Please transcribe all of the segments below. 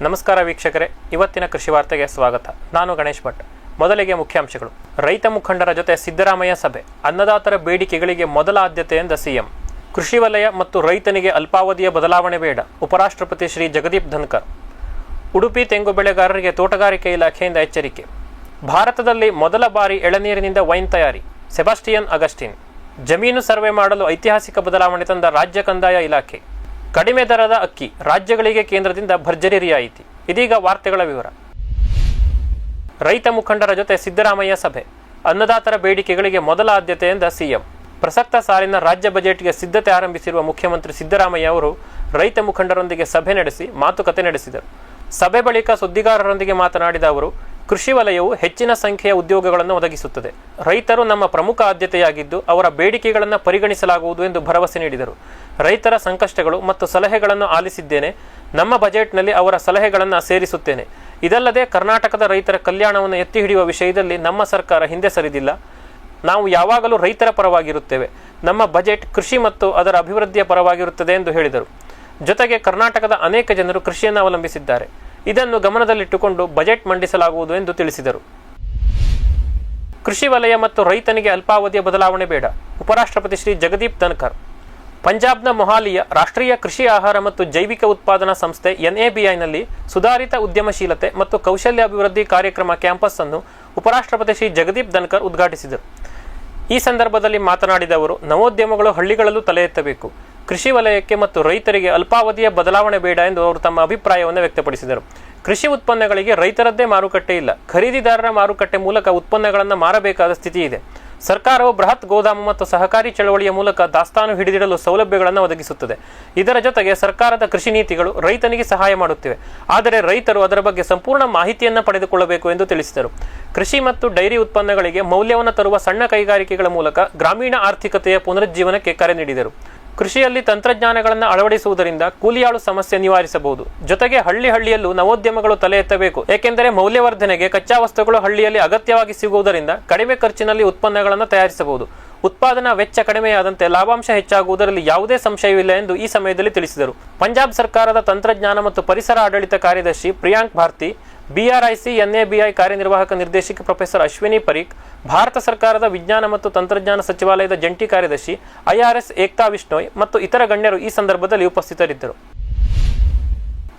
ನಮಸ್ಕಾರ ವೀಕ್ಷಕರೇ, ಇವತ್ತಿನ ಕೃಷಿ ವಾರ್ತೆಗೆ ಸ್ವಾಗತ. ನಾನು ಗಣೇಶ್ ಭಟ್. ಮೊದಲಿಗೆ ಮುಖ್ಯಾಂಶಗಳು. ರೈತ ಮುಖಂಡರ ಜೊತೆ ಸಿದ್ದರಾಮಯ್ಯ ಸಭೆ. ಅನ್ನದಾತರ ಬೇಡಿಕೆಗಳಿಗೆ ಮೊದಲ ಆದ್ಯತೆ ಎಂದ ಸಿಎಂ. ಕೃಷಿ ವಲಯ ಮತ್ತು ರೈತನಿಗೆ ಅಲ್ಪಾವಧಿಯ ಬದಲಾವಣೆ ಬೇಡ. ಉಪರಾಷ್ಟ್ರಪತಿ ಶ್ರೀ ಜಗದೀಪ್ ಧನ್ಕರ್. ಉಡುಪಿ ತೆಂಗು ಬೆಳೆಗಾರರಿಗೆ ತೋಟಗಾರಿಕೆ ಇಲಾಖೆಯಿಂದ ಎಚ್ಚರಿಕೆ. ಭಾರತದಲ್ಲಿ ಮೊದಲ ಬಾರಿ ಎಳನೀರಿನಿಂದ ವೈನ್ ತಯಾರಿ. Sebastian Augustine. ಜಮೀನು ಸರ್ವೆ ಮಾಡಲು ಐತಿಹಾಸಿಕ ಬದಲಾವಣೆ ತಂದ ರಾಜ್ಯ ಕಂದಾಯ ಇಲಾಖೆ. ಕಡಿಮೆ ದರದ ಅಕ್ಕಿ ರಾಜ್ಯಗಳಿಗೆ ಕೇಂದ್ರದಿಂದ ಭರ್ಜರಿ ರಿಯಾಯಿತಿ ಇದೀಗ ವಾರ್ತೆಗಳ ವಿವರ. ರೈತ ಮುಖಂಡರ ಜೊತೆ ಸಿದ್ದರಾಮಯ್ಯ ಸಭೆ. ಅನ್ನದಾತರ ಬೇಡಿಕೆಗಳಿಗೆ ಮೊದಲ ಆದ್ಯತೆಯಿಂದ ಸಿಎಂ. ಪ್ರಸಕ್ತ ಸಾಲಿನ ರಾಜ್ಯ ಬಜೆಟ್ಗೆ ಸಿದ್ಧತೆ ಆರಂಭಿಸಿರುವ ಮುಖ್ಯಮಂತ್ರಿ ಸಿದ್ದರಾಮಯ್ಯ ಅವರು ರೈತ ಮುಖಂಡರೊಂದಿಗೆ ಸಭೆ ನಡೆಸಿ ಮಾತುಕತೆ ನಡೆಸಿದರು. ಸಭೆ ಬಳಿಕ ಸುದ್ದಿಗಾರರೊಂದಿಗೆ ಮಾತನಾಡಿದ ಅವರು ಕೃಷಿ ವಲಯವು ಹೆಚ್ಚಿನ ಸಂಖ್ಯೆಯ ಉದ್ಯೋಗಗಳನ್ನು ಒದಗಿಸುತ್ತದೆ. ರೈತರು ನಮ್ಮ ಪ್ರಮುಖ ಆದ್ಯತೆಯಾಗಿದ್ದು ಅವರ ಬೇಡಿಕೆಗಳನ್ನು ಪರಿಗಣಿಸಲಾಗುವುದು ಎಂದು ಭರವಸೆ ನೀಡಿದರು. ರೈತರ ಸಂಕಷ್ಟಗಳು ಮತ್ತು ಸಲಹೆಗಳನ್ನು ಆಲಿಸಿದ್ದೇನೆ. ನಮ್ಮ ಬಜೆಟ್ನಲ್ಲಿ ಅವರ ಸಲಹೆಗಳನ್ನು ಸೇರಿಸುತ್ತೇನೆ. ಇದಲ್ಲದೆ ಕರ್ನಾಟಕದ ರೈತರ ಕಲ್ಯಾಣವನ್ನು ಎತ್ತಿ ಹಿಡಿಯುವ ವಿಷಯದಲ್ಲಿ ನಮ್ಮ ಸರ್ಕಾರ ಹಿಂದೆ ಸರಿದಿಲ್ಲ. ನಾವು ಯಾವಾಗಲೂ ರೈತರ ಪರವಾಗಿರುತ್ತೇವೆ. ನಮ್ಮ ಬಜೆಟ್ ಕೃಷಿ ಮತ್ತು ಅದರ ಅಭಿವೃದ್ಧಿಯ ಪರವಾಗಿರುತ್ತದೆ ಎಂದು ಹೇಳಿದರು. ಜೊತೆಗೆ ಕರ್ನಾಟಕದ ಅನೇಕ ಜನರು ಕೃಷಿಯನ್ನು ಅವಲಂಬಿಸಿದ್ದಾರೆ. ಇದನ್ನು ಗಮನದಲ್ಲಿಟ್ಟುಕೊಂಡು ಬಜೆಟ್ ಮಂಡಿಸಲಾಗುವುದು ಎಂದು ತಿಳಿಸಿದರು. ಕೃಷಿ ವಲಯ ಮತ್ತು ರೈತನಿಗೆ ಅಲ್ಪಾವಧಿಯ ಬದಲಾವಣೆ ಬೇಡ. ಉಪರಾಷ್ಟ್ರಪತಿ ಶ್ರೀ ಜಗದೀಪ್ ಧನ್ಕರ್, ಪಂಜಾಬ್ನ ಮೊಹಾಲಿಯ ರಾಷ್ಟ್ರೀಯ ಕೃಷಿ ಆಹಾರ ಮತ್ತು ಜೈವಿಕ ಉತ್ಪಾದನಾ ಸಂಸ್ಥೆ ಎನ್ಎಬಿಐನಲ್ಲಿ ಸುಧಾರಿತ ಉದ್ಯಮಶೀಲತೆ ಮತ್ತು ಕೌಶಲ್ಯ ಅಭಿವೃದ್ಧಿ ಕಾರ್ಯಕ್ರಮ ಕ್ಯಾಂಪಸ್ ಅನ್ನು ಉಪರಾಷ್ಟ್ರಪತಿ ಶ್ರೀ ಜಗದೀಪ್ ಧನ್ಕರ್ ಉದ್ಘಾಟಿಸಿದರು. ಈ ಸಂದರ್ಭದಲ್ಲಿ ಮಾತನಾಡಿದ ಅವರು, ನವೋದ್ಯಮಗಳು ಹಳ್ಳಿಗಳಲ್ಲೂ ತಲೆ ಎತ್ತಬೇಕು. ಕೃಷಿ ವಲಯಕ್ಕೆ ಮತ್ತು ರೈತರಿಗೆ ಅಲ್ಪಾವಧಿಯ ಬದಲಾವಣೆ ಬೇಡ ಎಂದು ಅವರು ತಮ್ಮ ಅಭಿಪ್ರಾಯವನ್ನು ವ್ಯಕ್ತಪಡಿಸಿದರು. ಕೃಷಿ ಉತ್ಪನ್ನಗಳಿಗೆ ರೈತರದ್ದೇ ಮಾರುಕಟ್ಟೆ ಇಲ್ಲ. ಖರೀದಿದಾರರ ಮಾರುಕಟ್ಟೆ ಮೂಲಕ ಉತ್ಪನ್ನಗಳನ್ನು ಮಾರಬೇಕಾದ ಸ್ಥಿತಿ ಇದೆ. ಸರ್ಕಾರವು ಬೃಹತ್ ಗೋದಾಮು ಮತ್ತು ಸಹಕಾರಿ ಚಳವಳಿಯ ಮೂಲಕ ದಾಸ್ತಾನು ಹಿಡಿದಿಡಲು ಸೌಲಭ್ಯಗಳನ್ನು ಒದಗಿಸುತ್ತದೆ. ಇದರ ಜೊತೆಗೆ ಸರ್ಕಾರದ ಕೃಷಿ ನೀತಿಗಳು ರೈತನಿಗೆ ಸಹಾಯ ಮಾಡುತ್ತಿವೆ. ಆದರೆ ರೈತರು ಅದರ ಬಗ್ಗೆ ಸಂಪೂರ್ಣ ಮಾಹಿತಿಯನ್ನು ಪಡೆದುಕೊಳ್ಳಬೇಕು ಎಂದು ತಿಳಿಸಿದರು. ಕೃಷಿ ಮತ್ತು ಡೈರಿ ಉತ್ಪನ್ನಗಳಿಗೆ ಮೌಲ್ಯವನ್ನು ತರುವ ಸಣ್ಣ ಕೈಗಾರಿಕೆಗಳ ಮೂಲಕ ಗ್ರಾಮೀಣ ಆರ್ಥಿಕತೆಯ ಪುನರುಜ್ಜೀವನಕ್ಕೆ ಕರೆ ನೀಡಿದರು. ಕೃಷಿಯಲ್ಲಿ ತಂತ್ರಜ್ಞಾನಗಳನ್ನು ಅಳವಡಿಸುವುದರಿಂದ ಕೂಲಿಯಾಳು ಸಮಸ್ಯೆ ನಿವಾರಿಸಬಹುದು. ಜೊತೆಗೆ ಹಳ್ಳಿ ಹಳ್ಳಿಯಲ್ಲೂ ನವೋದ್ಯಮಗಳು ತಲೆ ಎತ್ತಬೇಕು. ಏಕೆಂದರೆ ಮೌಲ್ಯವರ್ಧನೆಗೆ ಕಚ್ಚಾ ವಸ್ತುಗಳು ಹಳ್ಳಿಯಲ್ಲಿ ಅಗತ್ಯವಾಗಿ ಸಿಗುವುದರಿಂದ ಕಡಿಮೆ ಖರ್ಚಿನಲ್ಲಿ ಉತ್ಪನ್ನಗಳನ್ನು ತಯಾರಿಸಬಹುದು. ಉತ್ಪಾದನಾ ವೆಚ್ಚ ಕಡಿಮೆಯಾದಂತೆ ಲಾಭಾಂಶ ಹೆಚ್ಚಾಗುವುದರಲ್ಲಿ ಯಾವುದೇ ಸಂಶಯವಿಲ್ಲ ಎಂದು ಈ ಸಮಯದಲ್ಲಿ ತಿಳಿಸಿದರು. ಪಂಜಾಬ್ ಸರ್ಕಾರದ ತಂತ್ರಜ್ಞಾನ ಮತ್ತು ಪರಿಸರ ಆಡಳಿತ ಕಾರ್ಯದರ್ಶಿ ಪ್ರಿಯಾಂಕ್ ಭಾರತಿ, ಬಿಆರ್ಐಸಿ, ಎನ್ಎಬಿಐ ಕಾರ್ಯನಿರ್ವಾಹಕ ನಿರ್ದೇಶಕ ಪ್ರೊಫೆಸರ್ ಅಶ್ವಿನಿ ಪರೀಕ್ ಭಾರತ ಸರ್ಕಾರದ ವಿಜ್ಞಾನ ಮತ್ತು ತಂತ್ರಜ್ಞಾನ ಸಚಿವಾಲಯದ ಜಂಟಿ ಕಾರ್ಯದರ್ಶಿ ಐಆರ್ಎಸ್ ಏಕ್ತಾ ವಿಷ್ಣೋಯ್ ಮತ್ತು ಇತರ ಗಣ್ಯರು ಈ ಸಂದರ್ಭದಲ್ಲಿ ಉಪಸ್ಥಿತರಿದ್ದರು.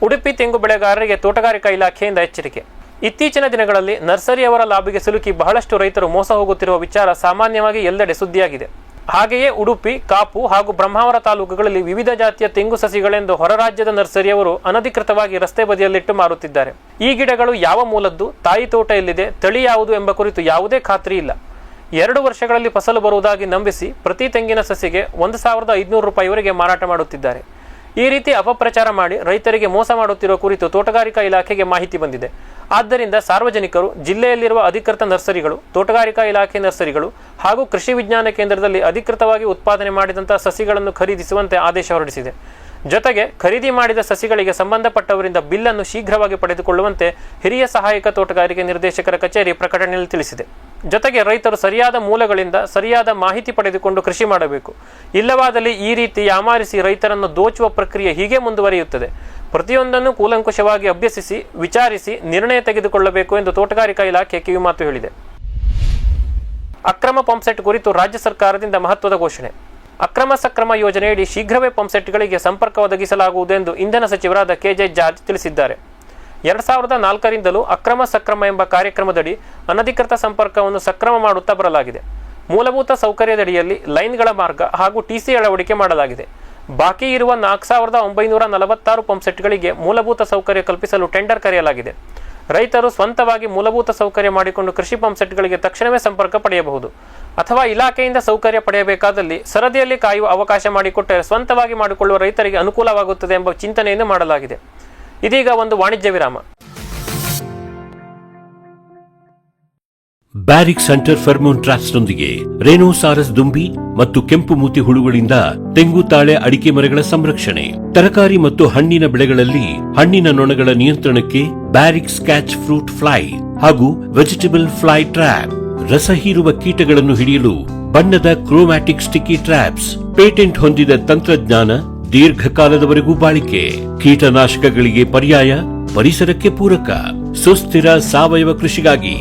ಉಡುಪಿ ತೆಂಗು ಬೆಳೆಗಾರರಿಗೆ ತೋಟಗಾರಿಕಾ ಇಲಾಖೆಯಿಂದ ಎಚ್ಚರಿಕೆ. ಇತ್ತೀಚಿನ ದಿನಗಳಲ್ಲಿ ನರ್ಸರಿಯವರ ಲಾಭಿಗೆ ಸಿಲುಕಿ ಬಹಳಷ್ಟು ರೈತರು ಮೋಸ ಹೋಗುತ್ತಿರುವ ವಿಚಾರ ಸಾಮಾನ್ಯವಾಗಿ ಎಲ್ಲೆಡೆ ಸುದ್ದಿಯಾಗಿದೆ. ಹಾಗೆಯೇ ಉಡುಪಿ, ಕಾಪು ಹಾಗೂ ಬ್ರಹ್ಮಾವರ ತಾಲೂಕುಗಳಲ್ಲಿ ವಿವಿಧ ಜಾತಿಯ ತೆಂಗು ಸಸಿಗಳೆಂದು ಹೊರರಾಜ್ಯದ ನರ್ಸರಿಯವರು ಅನಧಿಕೃತವಾಗಿ ರಸ್ತೆ ಬದಿಯಲ್ಲಿಟ್ಟು ಮಾರುತ್ತಿದ್ದಾರೆ. ಈ ಗಿಡಗಳು ಯಾವ ಮೂಲದ್ದು, ತಾಯಿ ತೋಟ ಎಲ್ಲಿದೆ, ತಳಿ ಯಾವುದು ಎಂಬ ಕುರಿತು ಯಾವುದೇ ಖಾತ್ರಿ ಇಲ್ಲ. ಎರಡು ವರ್ಷಗಳಲ್ಲಿ ಫಸಲು ಬರುವುದಾಗಿ ನಂಬಿಸಿ ಪ್ರತಿ ತೆಂಗಿನ ಸಸಿಗೆ ಒಂದು ಸಾವಿರದ ಐದುನೂರು ರೂಪಾಯಿವರೆಗೆ ಮಾರಾಟ ಮಾಡುತ್ತಿದ್ದಾರೆ. ಈ ರೀತಿ ಅಪಪ್ರಚಾರ ಮಾಡಿ ರೈತರಿಗೆ ಮೋಸ ಮಾಡುತ್ತಿರುವ ಕುರಿತು ತೋಟಗಾರಿಕಾ ಇಲಾಖೆಗೆ ಮಾಹಿತಿ ಬಂದಿದೆ. ಆದ್ದರಿಂದ ಸಾರ್ವಜನಿಕರು, ಜಿಲ್ಲೆಯಲ್ಲಿರುವ ಅಧಿಕೃತ ನರ್ಸರಿಗಳು, ತೋಟಗಾರಿಕಾ ಇಲಾಖೆ ನರ್ಸರಿಗಳು ಹಾಗೂ ಕೃಷಿ ವಿಜ್ಞಾನ ಕೇಂದ್ರದಲ್ಲಿ ಅಧಿಕೃತವಾಗಿ ಉತ್ಪಾದನೆ ಮಾಡಿದಂತಹ ಸಸಿಗಳನ್ನು ಖರೀದಿಸುವಂತೆ ಆದೇಶ ಹೊರಡಿಸಿದೆ. ಜೊತೆಗೆ ಖರೀದಿ ಮಾಡಿದ ಸಸಿಗಳಿಗೆ ಸಂಬಂಧಪಟ್ಟವರಿಂದ ಬಿಲ್ಲನ್ನು ಶೀಘ್ರವಾಗಿ ಪಡೆದುಕೊಳ್ಳುವಂತೆ ಹಿರಿಯ ಸಹಾಯಕ ತೋಟಗಾರಿಕೆ ನಿರ್ದೇಶಕರ ಕಚೇರಿ ಪ್ರಕಟಣೆಯಲ್ಲಿ ತಿಳಿಸಿದೆ. ಜೊತೆಗೆ ರೈತರು ಸರಿಯಾದ ಮೂಲಗಳಿಂದ ಸರಿಯಾದ ಮಾಹಿತಿ ಪಡೆದುಕೊಂಡು ಕೃಷಿ ಮಾಡಬೇಕು. ಇಲ್ಲವಾದಲ್ಲಿ ಈ ರೀತಿ ಯಾಮಾರಿಸಿ ರೈತರನ್ನು ದೋಚುವ ಪ್ರಕ್ರಿಯೆ ಹೀಗೆ ಮುಂದುವರಿಯುತ್ತದೆ. ಪ್ರತಿಯೊಂದನ್ನು ಕೂಲಂಕುಷವಾಗಿ ಅಭ್ಯಸಿಸಿ, ವಿಚಾರಿಸಿ, ನಿರ್ಣಯ ತೆಗೆದುಕೊಳ್ಳಬೇಕು ಎಂದು ತೋಟಗಾರಿಕಾ ಇಲಾಖೆ ಕಿವಿಮಾತು ಹೇಳಿದೆ. ಅಕ್ರಮ ಪಂಪ್ಸೆಟ್ ಕುರಿತು ರಾಜ್ಯ ಸರ್ಕಾರದಿಂದ ಮಹತ್ವದ ಘೋಷಣೆ. ಅಕ್ರಮ ಸಕ್ರಮ ಯೋಜನೆಯಡಿ ಶೀಘ್ರವೇ ಪಂಪ್ಸೆಟ್ಗಳಿಗೆ ಸಂಪರ್ಕ ಒದಗಿಸಲಾಗುವುದು ಎಂದು ಇಂಧನ ಸಚಿವರಾದ ಕೆಜೆ ಜಾರ್ಜ್ ತಿಳಿಸಿದ್ದಾರೆ. ಎರಡ್ ಸಾವಿರದ ನಾಲ್ಕರಿಂದಲೂ ಅಕ್ರಮ ಸಕ್ರಮ ಎಂಬ ಕಾರ್ಯಕ್ರಮದಡಿ ಅನಧಿಕೃತ ಸಂಪರ್ಕವನ್ನು ಸಕ್ರಮ ಮಾಡುತ್ತಾ ಬರಲಾಗಿದೆ. ಮೂಲಭೂತ ಸೌಕರ್ಯದಡಿಯಲ್ಲಿ ಲೈನ್ಗಳ ಮಾರ್ಗ ಹಾಗೂ ಟಿಸಿ ಅಳವಡಿಕೆ ಮಾಡಲಾಗಿದೆ. ಬಾಕಿ ಇರುವ ನಾಲ್ಕು ಸಾವಿರದ ಒಂಬೈನೂರ ನಲವತ್ತಾರು ಪಂಪ್ಸೆಟ್ಗಳಿಗೆ ಮೂಲಭೂತ ಸೌಕರ್ಯ ಕಲ್ಪಿಸಲು ಟೆಂಡರ್ ಕರೆಯಲಾಗಿದೆ. ರೈತರು ಸ್ವಂತವಾಗಿ ಮೂಲಭೂತ ಸೌಕರ್ಯ ಮಾಡಿಕೊಂಡು ಕೃಷಿ ಪಂಪ್ಸೆಟ್ಗಳಿಗೆ ತಕ್ಷಣವೇ ಸಂಪರ್ಕ ಪಡೆಯಬಹುದು. ಅಥವಾ ಇಲಾಖೆಯಿಂದ ಸೌಕರ್ಯ ಪಡೆಯಬೇಕಾದಲ್ಲಿ ಸರದಿಯಲ್ಲಿ ಕಾಯುವ ಅವಕಾಶ ಮಾಡಿಕೊಟ್ಟರೆ ಸ್ವಂತವಾಗಿ ಮಾಡಿಕೊಳ್ಳುವ ರೈತರಿಗೆ ಅನುಕೂಲವಾಗುತ್ತದೆ ಎಂಬ ಚಿಂತನೆಯನ್ನು ಮಾಡಲಾಗಿದೆ. ಇದೀಗ ಒಂದು ವಾಣಿಜ್ಯ ವಿರಾಮ. ಬ್ಯಾರಿಕ್ ಸೆಂಟರ್ ಫೆರ್ಮೋನ್ ಟ್ರಾಪ್ಸ್ನೊಂದಿಗೆ ರೇನೋಸಾರಸ್ ದುಂಬಿ ಮತ್ತು ಕೆಂಪು ಮೂತಿ ಹುಳುಗಳಿಂದ ತೆಂಗು ತಾಳೆ ಅಡಿಕೆ ಮರಗಳ ಸಂರಕ್ಷಣೆ, ತರಕಾರಿ ಮತ್ತು ಹಣ್ಣಿನ ಬೆಳೆಗಳಲ್ಲಿ ಹಣ್ಣಿನ ನೊಣಗಳ ನಿಯಂತ್ರಣಕ್ಕೆ ಬ್ಯಾರಿಕ್ ಸ್ಕ್ಯಾಚ್ ಫ್ರೂಟ್ ಫ್ಲೈ ಹಾಗೂ ವೆಜಿಟೇಬಲ್ ಫ್ಲೈ ಟ್ರ್ಯಾಪ್, ರಸ ಹೀರುವ ಕೀಟಗಳನ್ನು ಹಿಡಿಯಲು ಬಣ್ಣದ ಕ್ರೋಮ್ಯಾಟಿಕ್ ಸ್ಟಿಕ್ಕಿ ಟ್ರ್ಯಾಪ್ಸ್ ಪೇಟೆಂಟ್ ಹೊಂದಿದ ತಂತ್ರಜ್ಞಾನ ದೀರ್ಘಕಾಲದವರೆಗೂ ಬಾಳಿಕೆ, ಕೀಟನಾಶಕಗಳಿಗೆ ಪರ್ಯಾಯ, ಪರಿಸರಕ್ಕೆ ಪೂರಕ, ಸುಸ್ಥಿರ ಸಾವಯವ ಕೃಷಿಗಾಗಿ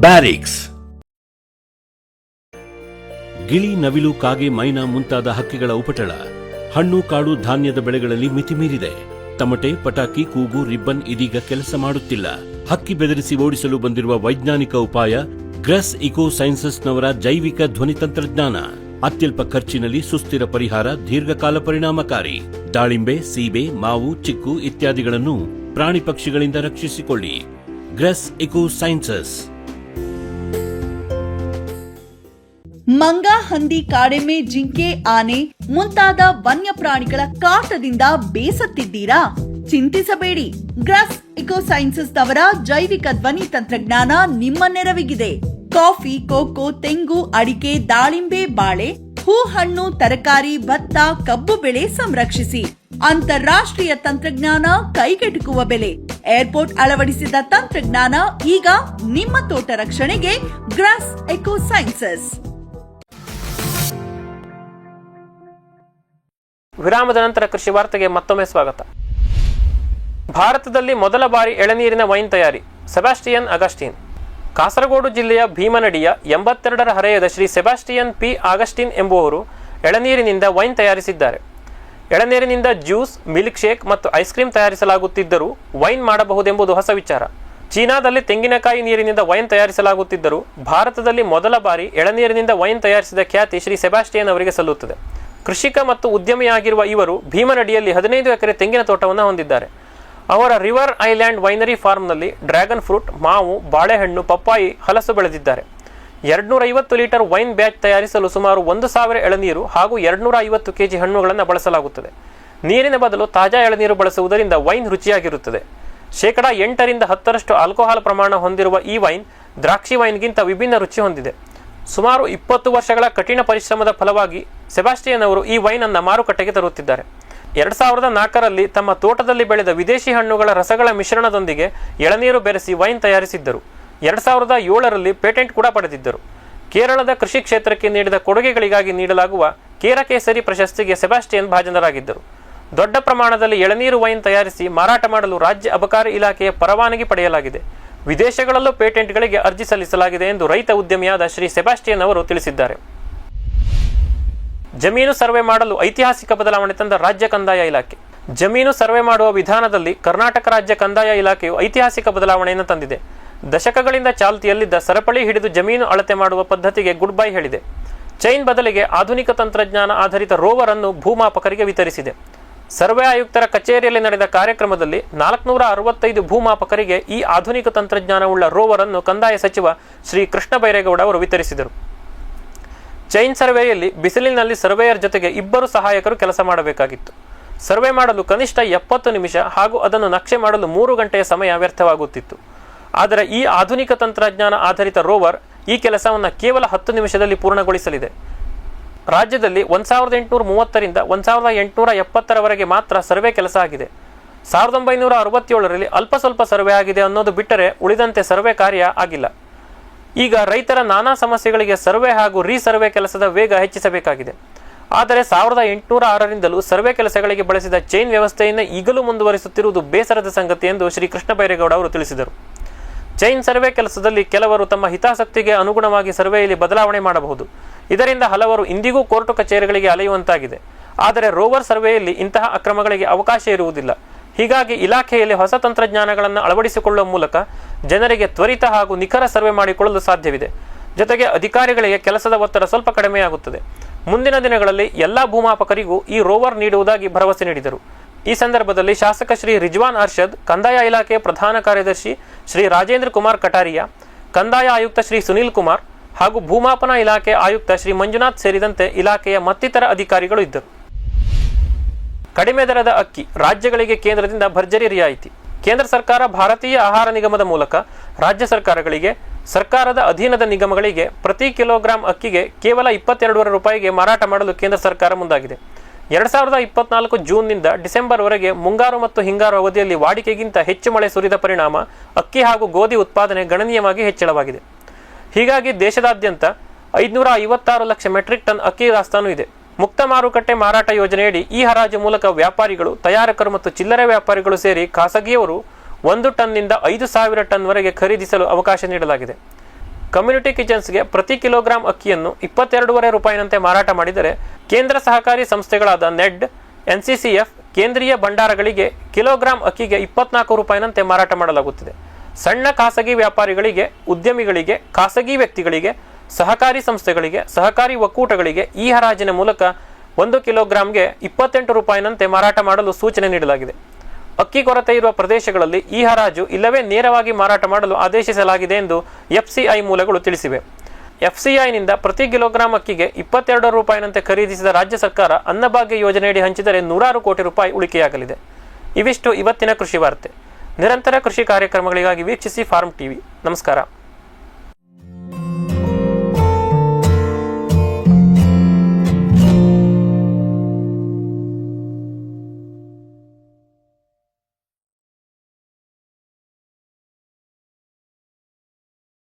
ಬ್ಯಾರಿಕ್ಸ್. ಗಿಳಿ ನವಿಲು ಕಾಗೆ ಮೈನಾ ಮುಂತಾದ ಹಕ್ಕಿಗಳ ಉಪಟಳ, ಹಣ್ಣು ಕಾಳು ಧಾನ್ಯದ ಬೆಳೆಗಳಲ್ಲಿ ಮಿತಿ ಮೀರಿದೆ. ತಮಟೆ, ಪಟಾಕಿ, ಕೂಗು, ರಿಬ್ಬನ್ ಇದೀಗ ಕೆಲಸ ಮಾಡುತ್ತಿಲ್ಲ. ಹಕ್ಕಿ ಬೆದರಿಸಿ ಓಡಿಸಲು ಬಂದಿರುವ ವೈಜ್ಞಾನಿಕ ಉಪಾಯ, ಗ್ರಸ್ ಇಕೋ ಸೈನ್ಸಸ್ನವರ ಜೈವಿಕ ಧ್ವನಿ ತಂತ್ರಜ್ಞಾನ ಅತ್ಯಲ್ಪ ಖರ್ಚಿನಲ್ಲಿ ಸುಸ್ಥಿರ ಪರಿಹಾರ, ದೀರ್ಘಕಾಲ ಪರಿಣಾಮಕಾರಿ. ದಾಳಿಂಬೆ, ಸೀಬೆ, ಮಾವು, ಚಿಕ್ಕು ಇತ್ಯಾದಿಗಳನ್ನು ಪ್ರಾಣಿ ಪಕ್ಷಿಗಳಿಂದ ರಕ್ಷಿಸಿಕೊಳ್ಳಿ. ಗ್ರಸ್ ಇಕೋ ಸೈನ್ಸಸ್. ಮಂಗ ಹಂದಿ ಕಾಡೆಮ್ಮೆ ಜಿಂಕೆ ಆನೆ ಮುಂತಾದ ವನ್ಯ ಪ್ರಾಣಿಗಳ ಕಾಟದಿಂದ ಬೇಸತ್ತಿದ್ದೀರಾ? ಚಿಂತಿಸಬೇಡಿ. ಗ್ರಾಸ್ ಇಕೋ ಸೈನ್ಸಸ್ ಅವರ ಜೈವಿಕ ಧ್ವನಿ ತಂತ್ರಜ್ಞಾನ ನಿಮ್ಮ ನೆರವಿಗಿದೆ. ಕಾಫಿ, ಕೋಕೋ, ತೆಂಗು, ಅಡಿಕೆ, ದಾಳಿಂಬೆ, ಬಾಳೆ ಹೂ ಹಣ್ಣು ತರಕಾರಿ, ಭತ್ತ, ಕಬ್ಬು ಬೆಳೆ ಸಂರಕ್ಷಿಸಿ. ಅಂತಾರಾಷ್ಟ್ರೀಯ ತಂತ್ರಜ್ಞಾನ ಕೈಗೆಟುಕುವ ಬೆಲೆ. ಏರ್ಪೋರ್ಟ್ ಅಳವಡಿಸಿದ ತಂತ್ರಜ್ಞಾನ ಈಗ ನಿಮ್ಮ ತೋಟ ರಕ್ಷಣೆಗೆ ಗ್ರಾಸ್ ಎಕೋ ಸೈನ್ಸಸ್. ವಿರಾಮದ ನಂತರ ಕೃಷಿ ವಾರ್ತೆಗೆ ಮತ್ತೊಮ್ಮೆ ಸ್ವಾಗತ. ಭಾರತದಲ್ಲಿ ಮೊದಲ ಬಾರಿ ಎಳನೀರಿನ ವೈನ್ ತಯಾರಿ. Sebastian Augustine. ಕಾಸರಗೋಡು ಜಿಲ್ಲೆಯ ಭೀಮನಡಿಯ ಎಂಬತ್ತೆರಡರ ಹರೆಯದ ಶ್ರೀ ಸೆಬಾಸ್ಟಿಯನ್ ಪಿ ಆಗಸ್ಟಿನ್ ಎಂಬುವರು ಎಳನೀರಿನಿಂದ ವೈನ್ ತಯಾರಿಸಿದ್ದಾರೆ. ಎಳನೀರಿನಿಂದ ಜ್ಯೂಸ್ ಮಿಲ್ಕ್ ಶೇಕ್ ಮತ್ತು ಐಸ್ ಕ್ರೀಮ್ ತಯಾರಿಸಲಾಗುತ್ತಿದ್ದರೂ ವೈನ್ ಮಾಡಬಹುದೆಂಬುದು ಹೊಸ ವಿಚಾರ. ಚೀನಾದಲ್ಲಿ ತೆಂಗಿನಕಾಯಿ ನೀರಿನಿಂದ ವೈನ್ ತಯಾರಿಸಲಾಗುತ್ತಿದ್ದರೂ ಭಾರತದಲ್ಲಿ ಮೊದಲ ಬಾರಿ ಎಳನೀರಿನಿಂದ ವೈನ್ ತಯಾರಿಸಿದ ಖ್ಯಾತಿ ಶ್ರೀ ಸೆಬಾಸ್ಟಿಯನ್ ಅವರಿಗೆ ಸಲ್ಲುತ್ತದೆ. ಕೃಷಿಕ ಮತ್ತು ಉದ್ಯಮಿಯಾಗಿರುವ ಇವರು ಭೀಮನಡಿಯಲ್ಲಿ ಹದಿನೈದು ಎಕರೆ ತೆಂಗಿನ ತೋಟವನ್ನು ಹೊಂದಿದ್ದಾರೆ. ಅವರ ರಿವರ್ ಐಲ್ಯಾಂಡ್ ವೈನರಿ ಫಾರ್ಮ್ನಲ್ಲಿ ಡ್ರ್ಯಾಗನ್ ಫ್ರೂಟ್, ಮಾವು, ಬಾಳೆಹಣ್ಣು, ಪಪ್ಪಾಯಿ ಹಲಸು ಬೆಳೆದಿದ್ದಾರೆ. ಎರಡ್ನೂರ ಐವತ್ತು ಲೀಟರ್ ವೈನ್ ಬ್ಯಾಚ್ ತಯಾರಿಸಲು ಸುಮಾರು ಒಂದು ಸಾವಿರ ಎಳನೀರು ಹಾಗೂ ಎರಡ್ನೂರ ಐವತ್ತು ಕೆಜಿ ಹಣ್ಣುಗಳನ್ನು ಬಳಸಲಾಗುತ್ತದೆ. ನೀರಿನ ಬದಲು ತಾಜಾ ಎಳನೀರು ಬಳಸುವುದರಿಂದ ವೈನ್ ರುಚಿಯಾಗಿರುತ್ತದೆ. ಶೇಕಡ ಎಂಟರಿಂದ ಹತ್ತರಷ್ಟು ಆಲ್ಕೋಹಾಲ್ ಪ್ರಮಾಣ ಹೊಂದಿರುವ ಈ ವೈನ್ ದ್ರಾಕ್ಷಿ ವೈನ್ಗಿಂತ ವಿಭಿನ್ನ ರುಚಿ ಹೊಂದಿದೆ. ಸುಮಾರು ಇಪ್ಪತ್ತು ವರ್ಷಗಳ ಕಠಿಣ ಪರಿಶ್ರಮದ ಫಲವಾಗಿ ಸೆಬಾಸ್ಟಿಯನ್ ಅವರು ಈ ವೈನ್ ಅನ್ನು ಮಾರುಕಟ್ಟೆಗೆ ತರುತ್ತಿದ್ದಾರೆ. ಎರಡ್ ಸಾವಿರದ ನಾಲ್ಕರಲ್ಲಿ ತಮ್ಮ ತೋಟದಲ್ಲಿ ಬೆಳೆದ ವಿದೇಶಿ ಹಣ್ಣುಗಳ ರಸಗಳ ಮಿಶ್ರಣದೊಂದಿಗೆ ಎಳನೀರು ಬೆರೆಸಿ ವೈನ್ ತಯಾರಿಸಿದ್ದರು. ಎರಡ್ ಸಾವಿರದ ಏಳರಲ್ಲಿ ಪೇಟೆಂಟ್ ಕೂಡ ಪಡೆದಿದ್ದರು. ಕೇರಳದ ಕೃಷಿ ಕ್ಷೇತ್ರಕ್ಕೆ ನೀಡಿದ ಕೊಡುಗೆಗಳಿಗಾಗಿ ನೀಡಲಾಗುವ ಕೇರಕೇಸರಿ ಪ್ರಶಸ್ತಿಗೆ ಸೆಬಾಸ್ಟಿಯನ್ ಭಾಜನರಾಗಿದ್ದರು. ದೊಡ್ಡ ಪ್ರಮಾಣದಲ್ಲಿ ಎಳನೀರು ವೈನ್ ತಯಾರಿಸಿ ಮಾರಾಟ ಮಾಡಲು ರಾಜ್ಯ ಅಬಕಾರಿ ಇಲಾಖೆಯ ಪರವಾನಗಿ ಪಡೆಯಲಾಗಿದೆ. ವಿದೇಶಗಳಲ್ಲೂ ಪೇಟೆಂಟ್ಗಳಿಗೆ ಅರ್ಜಿ ಸಲ್ಲಿಸಲಾಗಿದೆ ಎಂದು ರೈತ ಉದ್ಯಮಿಯಾದ ಶ್ರೀ ಸೆಬಾಸ್ಟಿಯನ್ ಅವರು ತಿಳಿಸಿದ್ದಾರೆ. ಜಮೀನು ಸರ್ವೆ ಮಾಡಲು ಐತಿಹಾಸಿಕ ಬದಲಾವಣೆ ತಂದ ರಾಜ್ಯ ಕಂದಾಯ ಇಲಾಖೆ. ಜಮೀನು ಸರ್ವೆ ಮಾಡುವ ವಿಧಾನದಲ್ಲಿ ಕರ್ನಾಟಕ ರಾಜ್ಯ ಕಂದಾಯ ಇಲಾಖೆಯು ಐತಿಹಾಸಿಕ ಬದಲಾವಣೆಯನ್ನು ತಂದಿದೆ. ದಶಕಗಳಿಂದ ಚಾಲ್ತಿಯಲ್ಲಿದ್ದ ಸರಪಳಿ ಹಿಡಿದು ಜಮೀನು ಅಳತೆ ಮಾಡುವ ಪದ್ಧತಿಗೆ ಗುಡ್ ಬೈ ಹೇಳಿದೆ. ಚೈನ್ ಬದಲಿಗೆ ಆಧುನಿಕ ತಂತ್ರಜ್ಞಾನ ಆಧಾರಿತ ರೋವರ್ ಅನ್ನು ಭೂಮಾಪಕರಿಗೆ ವಿತರಿಸಿದೆ. ಸರ್ವೆ ಆಯುಕ್ತರ ಕಚೇರಿಯಲ್ಲಿ ನಡೆದ ಕಾರ್ಯಕ್ರಮದಲ್ಲಿ ನಾಲ್ಕುನೂರ ಅರವತ್ತೈದು ಭೂಮಾಪಕರಿಗೆ ಈ ಆಧುನಿಕ ತಂತ್ರಜ್ಞಾನವುಳ್ಳ ರೋವರ್ ಅನ್ನು ಕಂದಾಯ ಸಚಿವ ಶ್ರೀ ಕೃಷ್ಣ ಬೈರೇಗೌಡ ಅವರು ವಿತರಿಸಿದರು. ಚೈನ್ ಸರ್ವೆಯಲ್ಲಿ ಬಿಸಿಲಿನಲ್ಲಿ ಸರ್ವೇಯರ್ ಜೊತೆಗೆ ಇಬ್ಬರು ಸಹಾಯಕರು ಕೆಲಸ ಮಾಡಬೇಕಾಗಿತ್ತು. ಸರ್ವೆ ಮಾಡಲು ಕನಿಷ್ಠ ಎಪ್ಪತ್ತು ನಿಮಿಷ ಹಾಗೂ ಅದನ್ನು ನಕ್ಷೆ ಮಾಡಲು ಮೂರು ಗಂಟೆಯ ಸಮಯ ವ್ಯರ್ಥವಾಗುತ್ತಿತ್ತು. ಆದರೆ ಈ ಆಧುನಿಕ ತಂತ್ರಜ್ಞಾನ ಆಧಾರಿತ ರೋವರ್ ಈ ಕೆಲಸವನ್ನು ಕೇವಲ ಹತ್ತು ನಿಮಿಷದಲ್ಲಿ ಪೂರ್ಣಗೊಳಿಸಲಿದೆ. ರಾಜ್ಯದಲ್ಲಿ ಒಂದು ಸಾವಿರದ ಎಂಟುನೂರ ಮೂವತ್ತರಿಂದ ಒಂದು ಸಾವಿರದ ಎಂಟುನೂರ ಎಪ್ಪತ್ತರವರೆಗೆ ಮಾತ್ರ ಸರ್ವೆ ಕೆಲಸ ಆಗಿದೆ. ಸಾವಿರದ ಒಂಬೈನೂರ ಅರವತ್ತೇಳರಲ್ಲಿ ಅಲ್ಪ ಸ್ವಲ್ಪ ಸರ್ವೆ ಆಗಿದೆ ಅನ್ನೋದು ಬಿಟ್ಟರೆ ಉಳಿದಂತೆ ಸರ್ವೆ ಕಾರ್ಯ ಆಗಿಲ್ಲ. ಈಗ ರೈತರ ನಾನಾ ಸಮಸ್ಯೆಗಳಿಗೆ ಸರ್ವೆ ಹಾಗೂ ರೀಸರ್ವೆ ಕೆಲಸದ ವೇಗ ಹೆಚ್ಚಿಸಬೇಕಾಗಿದೆ. ಆದರೆ ಸಾವಿರದ ಎಂಟುನೂರ ಆರರಿಂದಲೂ ಸರ್ವೆ ಕೆಲಸಗಳಿಗೆ ಬಳಸಿದ ಚೈನ್ ವ್ಯವಸ್ಥೆಯನ್ನು ಈಗಲೂ ಮುಂದುವರಿಸುತ್ತಿರುವುದು ಬೇಸರದ ಸಂಗತಿ ಎಂದು ಶ್ರೀ ಕೃಷ್ಣ ಬೈರೇಗೌಡ ಅವರು ತಿಳಿಸಿದರು. ಚೈನ್ ಸರ್ವೆ ಕೆಲಸದಲ್ಲಿ ಕೆಲವರು ತಮ್ಮ ಹಿತಾಸಕ್ತಿಗೆ ಅನುಗುಣವಾಗಿ ಸರ್ವೆಯಲ್ಲಿ ಬದಲಾವಣೆ ಮಾಡಬಹುದು. ಇದರಿಂದ ಹಲವರು ಇಂದಿಗೂ ಕೋರ್ಟು ಕಚೇರಿಗಳಿಗೆ ಅಲೆಯುವಂತಾಗಿದೆ. ಆದರೆ ರೋವರ್ ಸರ್ವೆಯಲ್ಲಿ ಇಂತಹ ಅಕ್ರಮಗಳಿಗೆ ಅವಕಾಶ ಇರುವುದಿಲ್ಲ. ಹೀಗಾಗಿ ಇಲಾಖೆಯಲ್ಲಿ ಹೊಸ ತಂತ್ರಜ್ಞಾನಗಳನ್ನು ಅಳವಡಿಸಿಕೊಳ್ಳುವ ಮೂಲಕ ಜನರಿಗೆ ತ್ವರಿತ ಹಾಗೂ ನಿಖರ ಸರ್ವೆ ಮಾಡಿಕೊಳ್ಳಲು ಸಾಧ್ಯವಿದೆ. ಜೊತೆಗೆ ಅಧಿಕಾರಿಗಳಿಗೆ ಕೆಲಸದ ಒತ್ತಡ ಸ್ವಲ್ಪ ಕಡಿಮೆಯಾಗುತ್ತದೆ. ಮುಂದಿನ ದಿನಗಳಲ್ಲಿ ಎಲ್ಲ ಭೂಮಾಪಕರಿಗೂ ಈ ರೋವರ್ ನೀಡುವುದಾಗಿ ಭರವಸೆ ನೀಡಿದರು. ಈ ಸಂದರ್ಭದಲ್ಲಿ ಶಾಸಕ ಶ್ರೀ ರಿಜ್ವಾನ್ ಅರ್ಷದ್, ಕಂದಾಯ ಇಲಾಖೆ ಪ್ರಧಾನ ಕಾರ್ಯದರ್ಶಿ ಶ್ರೀ ರಾಜೇಂದ್ರ ಕುಮಾರ್ ಕಟಾರಿಯಾ, ಕಂದಾಯ ಆಯುಕ್ತ ಶ್ರೀ ಸುನೀಲ್ ಕುಮಾರ್ ಹಾಗೂ ಭೂಮಾಪನ ಇಲಾಖೆ ಆಯುಕ್ತ ಶ್ರೀ ಮಂಜುನಾಥ್ ಸೇರಿದಂತೆ ಇಲಾಖೆಯ ಮತ್ತಿತರ ಅಧಿಕಾರಿಗಳು ಇದ್ದರು. ಕಡಿಮೆ ದರದ ಅಕ್ಕಿ ರಾಜ್ಯಗಳಿಗೆ ಕೇಂದ್ರದಿಂದ ಭರ್ಜರಿ ರಿಯಾಯಿತಿ. ಕೇಂದ್ರ ಸರ್ಕಾರ ಭಾರತೀಯ ಆಹಾರ ನಿಗಮದ ಮೂಲಕ ರಾಜ್ಯ ಸರ್ಕಾರಗಳಿಗೆ, ಸರ್ಕಾರದ ಅಧೀನದ ನಿಗಮಗಳಿಗೆ ಪ್ರತಿ ಕಿಲೋಗ್ರಾಂ ಅಕ್ಕಿಗೆ ಕೇವಲ ಇಪ್ಪತ್ತೆರಡೂವರೆ ರೂಪಾಯಿಗೆ ಮಾರಾಟ ಮಾಡಲು ಕೇಂದ್ರ ಸರ್ಕಾರ ಮುಂದಾಗಿದೆ. ಎರಡ್ ಸಾವಿರದ ಇಪ್ಪತ್ನಾಲ್ಕು ಜೂನ್ನಿಂದ ಡಿಸೆಂಬರ್ವರೆಗೆ ಮುಂಗಾರು ಮತ್ತು ಹಿಂಗಾರು ಅವಧಿಯಲ್ಲಿ ವಾಡಿಕೆಗಿಂತ ಹೆಚ್ಚು ಮಳೆ ಸುರಿದ ಪರಿಣಾಮ ಅಕ್ಕಿ ಹಾಗೂ ಗೋಧಿ ಉತ್ಪಾದನೆ ಗಣನೀಯವಾಗಿ ಹೆಚ್ಚಳವಾಗಿದೆ. ಹೀಗಾಗಿ ದೇಶದಾದ್ಯಂತ ಐದುನೂರ ಐವತ್ತಾರು ಲಕ್ಷ ಮೆಟ್ರಿಕ್ ಟನ್ ಅಕ್ಕಿ ದಾಸ್ತಾನು ಇದೆ. ಮುಕ್ತ ಮಾರುಕಟ್ಟೆ ಮಾರಾಟ ಯೋಜನೆಯಡಿ ಈ ಹರಾಜು ಮೂಲಕ ವ್ಯಾಪಾರಿಗಳು, ತಯಾರಕರು ಮತ್ತು ಚಿಲ್ಲರೆ ವ್ಯಾಪಾರಿಗಳು ಸೇರಿ ಖಾಸಗಿಯವರು ಒಂದು ಟನ್ನಿಂದ ಐದು ಸಾವಿರ ಟನ್ವರೆಗೆ ಖರೀದಿಸಲು ಅವಕಾಶ ನೀಡಲಾಗಿದೆ. ಕಮ್ಯುನಿಟಿ ಕಿಚನ್ಸ್ಗೆ ಪ್ರತಿ ಕಿಲೋಗ್ರಾಂ ಅಕ್ಕಿಯನ್ನು ಇಪ್ಪತ್ತೆರಡೂವರೆ ರೂಪಾಯಿನಂತೆ ಮಾರಾಟ ಮಾಡಿದರೆ ಕೇಂದ್ರ ಸಹಕಾರಿ ಸಂಸ್ಥೆಗಳಾದ ನೆಡ್, ಎನ್ಸಿಸಿಎಫ್, ಕೇಂದ್ರೀಯ ಭಂಡಾರಗಳಿಗೆ ಕಿಲೋಗ್ರಾಂ ಅಕ್ಕಿಗೆ ಇಪ್ಪತ್ನಾಲ್ಕು ರೂಪಾಯಿನಂತೆ ಮಾರಾಟ ಮಾಡಲಾಗುತ್ತಿದೆ. ಸಣ್ಣ ಖಾಸಗಿ ವ್ಯಾಪಾರಿಗಳಿಗೆ, ಉದ್ಯಮಿಗಳಿಗೆ, ಖಾಸಗಿ ವ್ಯಕ್ತಿಗಳಿಗೆ ಸಹಕಾರಿ ಸಂಸ್ಥೆಗಳಿಗೆ, ಸಹಕಾರಿ ಒಕ್ಕೂಟಗಳಿಗೆ ಈ ಹರಾಜಿನ ಮೂಲಕ ಒಂದು ಕಿಲೋಗ್ರಾಂಗೆ ಇಪ್ಪತ್ತೆಂಟು ರೂಪಾಯಿನಂತೆ ಮಾರಾಟ ಮಾಡಲು ಸೂಚನೆ ನೀಡಲಾಗಿದೆ. ಅಕ್ಕಿ ಕೊರತೆ ಇರುವ ಪ್ರದೇಶಗಳಲ್ಲಿ ಈ ಹರಾಜು ಇಲ್ಲವೇ ನೇರವಾಗಿ ಮಾರಾಟ ಮಾಡಲು ಆದೇಶಿಸಲಾಗಿದೆ ಎಂದು ಎಫ್ಸಿಐ ಮೂಲಗಳು ತಿಳಿಸಿವೆ. ಎಫ್ಸಿಐನಿಂದ ಪ್ರತಿ ಕಿಲೋಗ್ರಾಂ ಅಕ್ಕಿಗೆ ಇಪ್ಪತ್ತೆರಡು ರೂಪಾಯಿನಂತೆ ಖರೀದಿಸಿದ ರಾಜ್ಯ ಸರ್ಕಾರ ಅನ್ನಭಾಗ್ಯ ಯೋಜನೆಯಡಿ ಹಂಚಿದರೆ ನೂರಾರು ಕೋಟಿ ರೂಪಾಯಿ ಉಳಿಕೆಯಾಗಲಿದೆ. ಇವಿಷ್ಟು ಇವತ್ತಿನ ಕೃಷಿ ವಾರ್ತೆ. ನಿರಂತರ ಕೃಷಿ ಕಾರ್ಯಕ್ರಮಗಳಿಗಾಗಿ ವೀಕ್ಷಿಸಿ ಫಾರ್ಮ್ ಟಿವಿ. ನಮಸ್ಕಾರ.